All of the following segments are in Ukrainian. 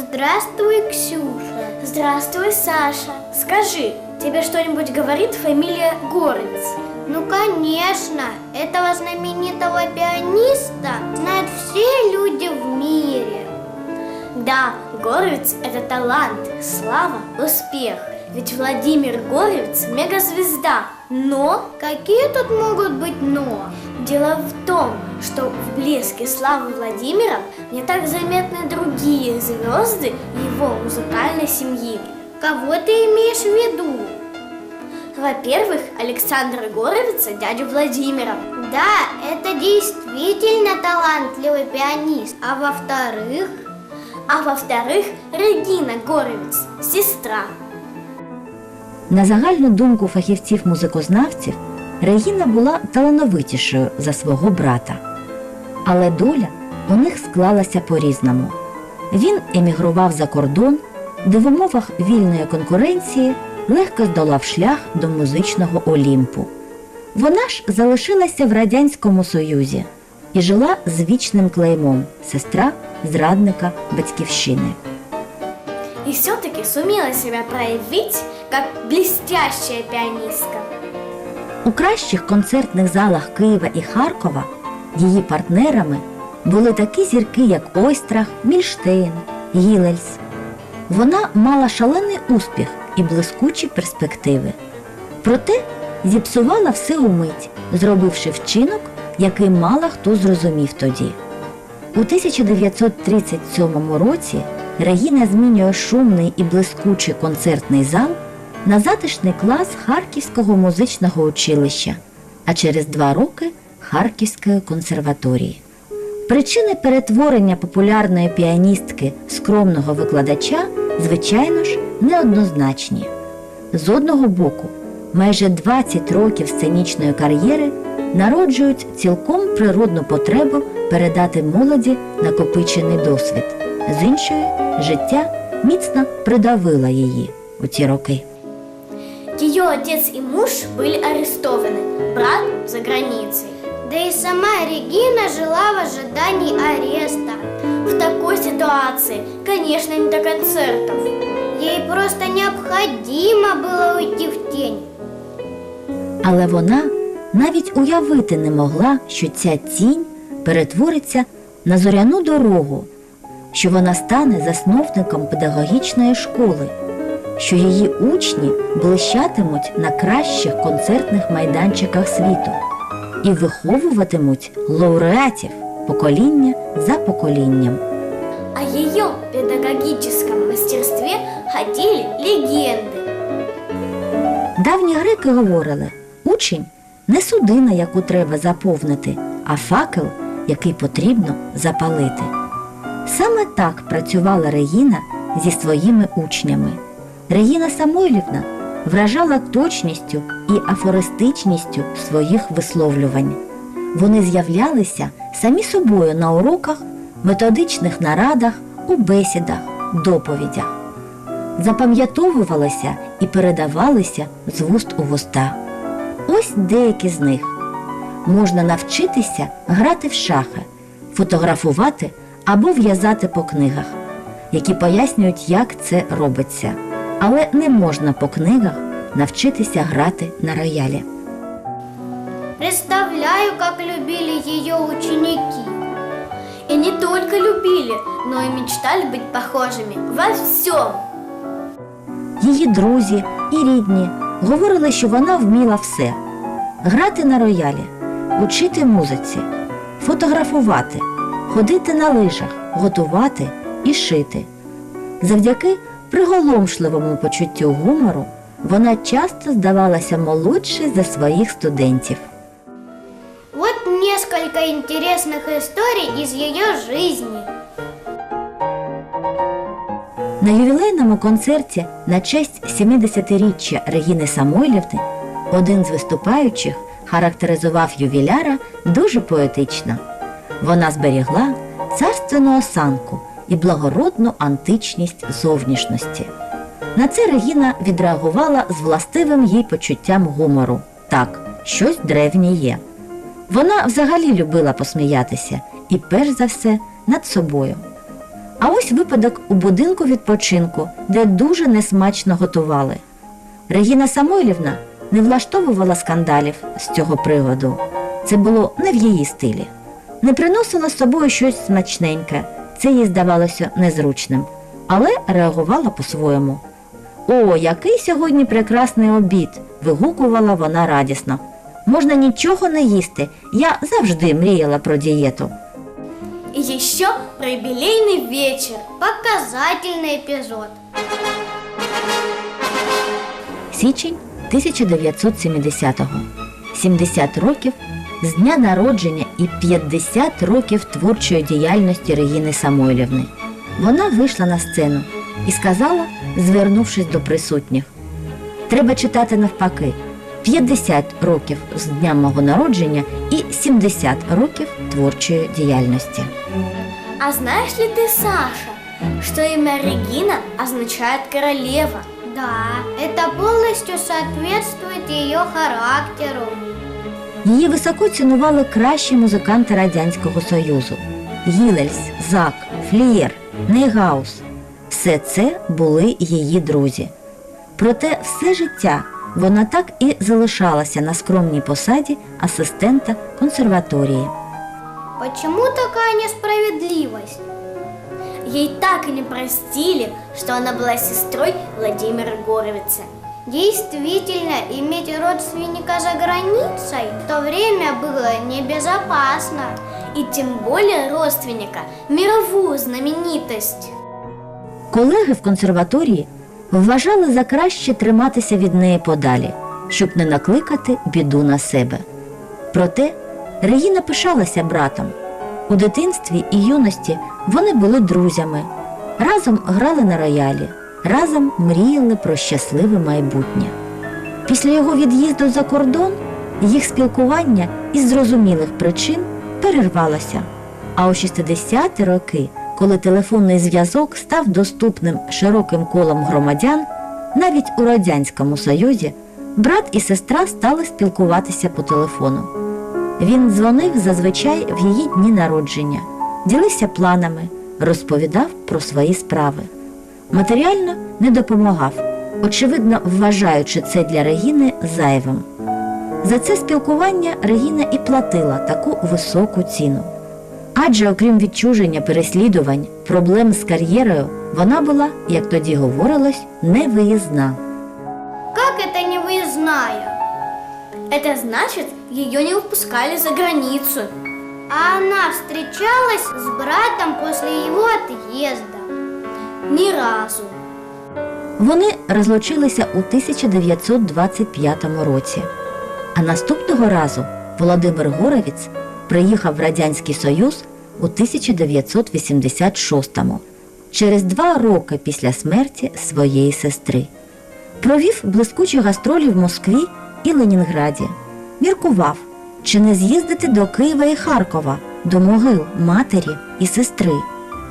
Здравствуй, Ксюша. Здравствуй, Саша. Скажи, тебе что-нибудь говорит фамилия Горовец? Ну, конечно, этого знаменитого пианиста знают все люди в мире. Да, Горовец – это талант, слава, успех. Ведь Владимир Горовец – мегазвезда, но Какие тут могут быть «но»? дело в том, что в блеске славы Владимира не так заметны другие звезды его музыкальной семьи. Кого ты имеешь в виду? Во-первых, Александра Горовица, дядю Владимира. Да, это действительно талантливый пианист. А во-вторых, А во-вторых, Регина Горовиц, сестра. На загальну думку фахівців-музикознавців, Регіна була талановитішою за свого брата. Але доля у них склалася по-різному. Він емігрував за кордон, де в умовах вільної конкуренції легко здолав шлях до музичного Олімпу. Вона ж залишилася в Радянському Союзі і жила з вічним клеймом сестра зрадника батьківщини. И все-таки сумела себя проявить как блестящая пианистка. У кращих концертних залах Києва і Харкова її партнерами були такі зірки, як Ойстрах, Мільштейн, Гілельс. Вона мала шалений успіх і блискучі перспективи. Проте зіпсувала все умить, зробивши вчинок, який мало хто зрозумів тоді. У 1937 році Регіна змінює шумний і блискучий концертний зал на затишний клас Харківського музичного училища, а через два роки Харківської консерваторії. Причини перетворення популярної піаністки скромного викладача, звичайно ж, неоднозначні. З одного боку, майже 20 років сценічної кар'єри народжують цілком природну потребу передати молоді накопичений досвід. З іншої, життя міцно придавило її у ці роки. Ее отец и муж были арестованы, брат за границей. да и сама Регина жила в ожидании ареста. В такой ситуации, конечно, не до концертов. Ей просто необходимо было уйти в тень. Але вона навіть уявити не могла, що ця тінь перетвориться на зоряну дорогу, що вона стане засновником педагогічної школи, що її учні блищатимуть на кращих концертних майданчиках світу і виховуватимуть лауреатів покоління за поколінням. О ее педагогическом мастерстве ходили легенды. Давні греки говорили, учень не судина, яку треба заповнити, а факел, який потрібно запалити. Саме так працювала Регіна зі своїми учнями. Регіна Самойлівна вражала точністю і афористичністю своїх висловлювань. Вони з'являлися самі собою на уроках, методичних нарадах, у бесідах, доповідях запам'ятовувалися і передавалися з вуст у вуста. Ось деякі з них. Можна навчитися грати в шахи, фотографувати або в'язати по книгах, які пояснюють, як це робиться. Але не можна по книгах навчитися грати на роялі. Представляю, как любили ее ученики. И не только любили, но и мечтали быть похожими во всем. Її друзі і рідні говорили, що вона вміла все: грати на роялі, учити музиці, фотографувати, ходити на лижах, готувати і шити. Завдяки приголомшливому почуттю гумору вона часто здавалася молодшою за своїх студентів. Вот несколько интересных историй из ее жизни. На ювілейному концерті на честь 70-річчя Регіни Самойлівни один з виступаючих характеризував ювіляра дуже поетично. Вона зберігла царственну осанку і благородну античність зовнішності. На це Регіна відреагувала з властивим їй почуттям гумору. Так, щось древнє є. Вона взагалі любила посміятися і перш за все над собою. А ось випадок у будинку відпочинку, де дуже несмачно готували. Регіна Самойлівна не влаштовувала скандалів з цього приводу. Це було не в її стилі. Не приносила з собою щось смачненьке, це їй здавалося незручним, але реагувала по-своєму. О, який сьогодні прекрасний обід! вигукувала вона радісно. Можна нічого не їсти. Я завжди мріяла про дієту. И еще про юбилейный вечер. Показательный эпизод. Січень 1970-го. 70 років з дня народження і 50 років творчої діяльності Регіни Самойлівни. Вона вийшла на сцену і сказала, звернувшись до присутніх: Треба читати навпаки. 50 років з дня мого народження і 70 років творчої діяльності. А знаешь ли ты, Саша, что имя Регина означает королева? Да, это полностью соответствует ее характеру. Її високо цінували кращі музиканти Радянського Союзу: Гілельс, Зак, Флієр, Нейгаус. Все це були її друзі. Проте все життя вона так і залишалася на скромній посаді асистента консерваторії. Почему такая несправедливость? Ей так и не простили, что она была сестрой Владимира Горовица. Действительно, иметь родственника за границей в то время было небезопасно. И тем более родственника, мировую знаменитость. Колеги в консерваторії вважали за краще триматися від неї подалі, щоб не накликати біду на себе. Проте Регіна пишалася братом. У дитинстві і юності вони були друзями, разом грали на роялі, разом мріяли про щасливе майбутнє. Після його від'їзду за кордон їх спілкування із зрозумілих причин перервалося. А у 60-ті роки, коли телефонний зв'язок став доступним широким колом громадян, навіть у Радянському Союзі брат і сестра стали спілкуватися по телефону. Він дзвонив зазвичай в її дні народження, ділився планами, розповідав про свої справи Матеріально не допомагав, очевидно, вважаючи це для Регіни зайвим. За це спілкування Регіна і платила таку високу ціну. Адже, окрім відчуження переслідувань, проблем з кар'єрою, вона була, як тоді говорилось, невиїзна. Как это не выездная? Это значит, ее не выпускали за границу. А она встречалась с братом после его отъезда. Ни разу. Вони розлучилися у 1925 році. А наступного разу Володимир Горовіць приїхав в Радянський Союз у 1986-му, через два роки після смерті своєї сестри. Провів блискучі гастролі в Москві і Ленінграді. Міркував, чи не з'їздити до Києва і Харкова, до могил матері і сестри.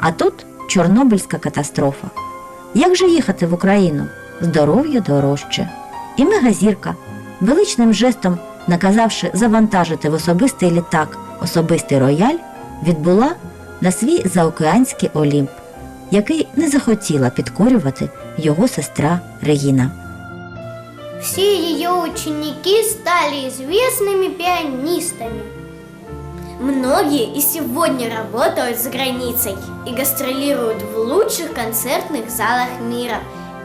А тут Чорнобильська катастрофа. Як же їхати в Україну? Здоров'я дорожче. І мегазірка, величним жестом наказавши завантажити в особистий літак особистий рояль, відбула на свій заокеанський Олімп, який не захотіла підкорювати його сестра Регіна. Все ее ученики стали известными пианистами. Многие и сегодня работают за границей и гастролируют в лучших концертных залах мира.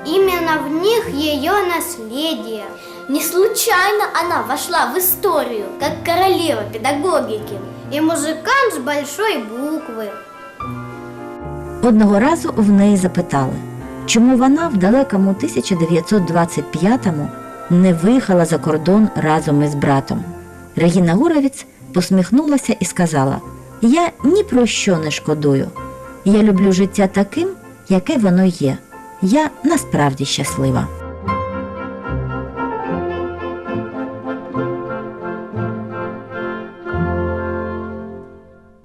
Именно в них ее наследие. Не случайно она вошла в историю как королева педагогики. И музыкант с большой буквы. Одного разу в неї запитали, чому вона в далекому 1925-му не виїхала за кордон разом із братом. Регіна Гуровіць посміхнулася і сказала: Я ні про що не шкодую. Я люблю життя таким, яке воно є. Я насправді щаслива.